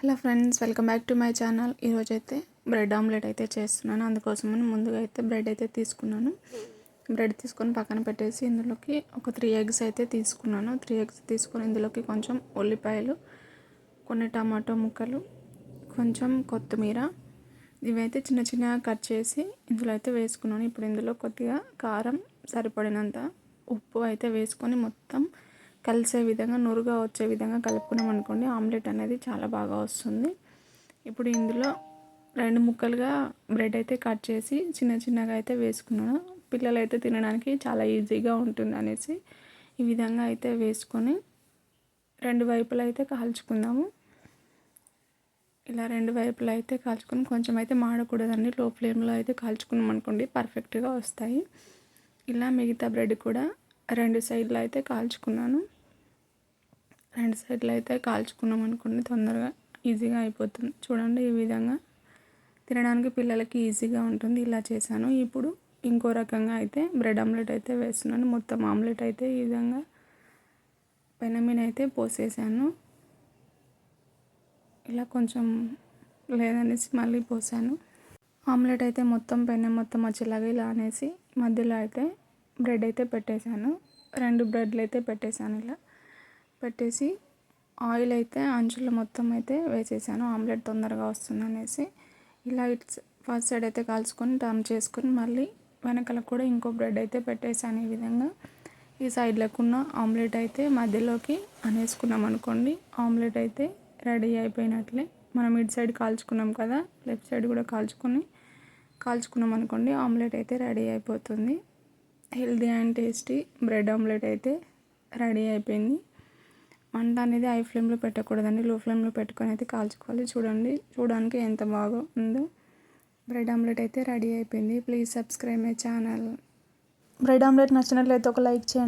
Hello friends welcome back to my channel. ఈరోజు అయితే bread omelette అయితే చేస్తున్నాను. అందుకోసమని ముందుగా అయితే బ్రెడ్ అయితే తీసుకున్నాను. బ్రెడ్ తీసుకొని పక్కన పెట్టేసి ఇందులోకి ఒక త్రీ ఎగ్స్ అయితే తీసుకున్నాను. త్రీ ఎగ్స్ తీసుకొని ఇందులోకి కొంచెం ఉల్లిపాయలు కొన్ని టమాటో ముక్కలు కొంచెం కొత్తిమీర. ఇవైతే చిన్న చిన్నగా కట్ చేసి ఇందులో అయితే వేసుకున్నాను. ఇప్పుడు ఇందులో కొద్దిగా కారం సరిపడినంత ఉప్పు అయితే వేసుకొని మొత్తం కలిసే విధంగా నురుగా వచ్చే విధంగా కలుపుకున్నాం అనుకోండి ఆమ్లెట్ అనేది చాలా బాగా వస్తుంది. ఇప్పుడు ఇందులో రెండు ముక్కలుగా బ్రెడ్ అయితే కట్ చేసి చిన్న చిన్నగా అయితే వేసుకున్నాను. పిల్లలు అయితే తినడానికి చాలా ఈజీగా ఉంటుంది అనేసి ఈ విధంగా అయితే వేసుకొని రెండు వైపులు అయితే కాల్చుకుందాము. ఇలా రెండు వైపులు అయితే కాల్చుకొని కొంచెం అయితే మాడకూడదండి. లో ఫ్లేమ్లో అయితే కాల్చుకున్నాం అనుకోండి పర్ఫెక్ట్గా వస్తాయి. ఇలా మిగతా బ్రెడ్ కూడా రెండు సైడ్లో అయితే కాల్చుకున్నాను. రెండు సైడ్లు అయితే కాల్చుకున్నాం అనుకోండి తొందరగా ఈజీగా అయిపోతుంది. చూడండి ఈ విధంగా తినడానికి పిల్లలకి ఈజీగా ఉంటుంది. ఇలా చేశాను. ఇప్పుడు ఇంకో రకంగా అయితే బ్రెడ్ ఆమ్లెట్ అయితే వేస్తున్నాను. మొత్తం ఆమ్లెట్ అయితే ఈ విధంగా పెనమిన అయితే పోసేసాను. ఇలా కొంచెం లేదనేసి మళ్ళీ పోసాను. ఆమ్లెట్ అయితే మొత్తం పెనం మొత్తం వచ్చేలాగా ఇలా అనేసి మధ్యలో అయితే బ్రెడ్ అయితే పెట్టేశాను. రెండు బ్రెడ్లు అయితే పెట్టేశాను ఇలా. పెట్టేసి ఆయిల్ అయితే అంచులు మొత్తం అయితే వేసేసాను. ఆమ్లెట్ తొందరగా వస్తుంది అనేసి ఇలా ఇట్స్ ఫస్ట్ సైడ్ అయితే కాల్చుకొని టర్న్ చేసుకొని మళ్ళీ వెనకాల కూడా ఇంకో బ్రెడ్ అయితే పెట్టేసాను ఈ విధంగా. ఈ సైడ్లకు ఉన్న ఆమ్లెట్ అయితే మధ్యలోకి అనేసుకున్నాం అనుకోండి. ఆమ్లెట్ అయితే రెడీ అయిపోయినట్లే. మనం ఇటు సైడ్ కాల్చుకున్నాం కదా లెఫ్ట్ సైడ్ కూడా కాల్చుకొని కాల్చుకున్నాం అనుకోండి ఆమ్లెట్ అయితే రెడీ అయిపోతుంది. Healthy and tasty bread omelette అయితే రెడీ అయిపోయింది. మంట అనేది హై ఫ్లేమ్లో పెట్టకూడదండి. లో ఫ్లేమ్లో పెట్టుకొని అయితే కాల్చుకోవాలి. చూడండి. చూడడానికి ఎంత బాగా ఉందో బ్రెడ్ ఆమ్లెట్ అయితే రెడీ అయిపోయింది. Please subscribe my channel bread omelette నచ్చినట్లయితే ఒక లైక్ చేయండి.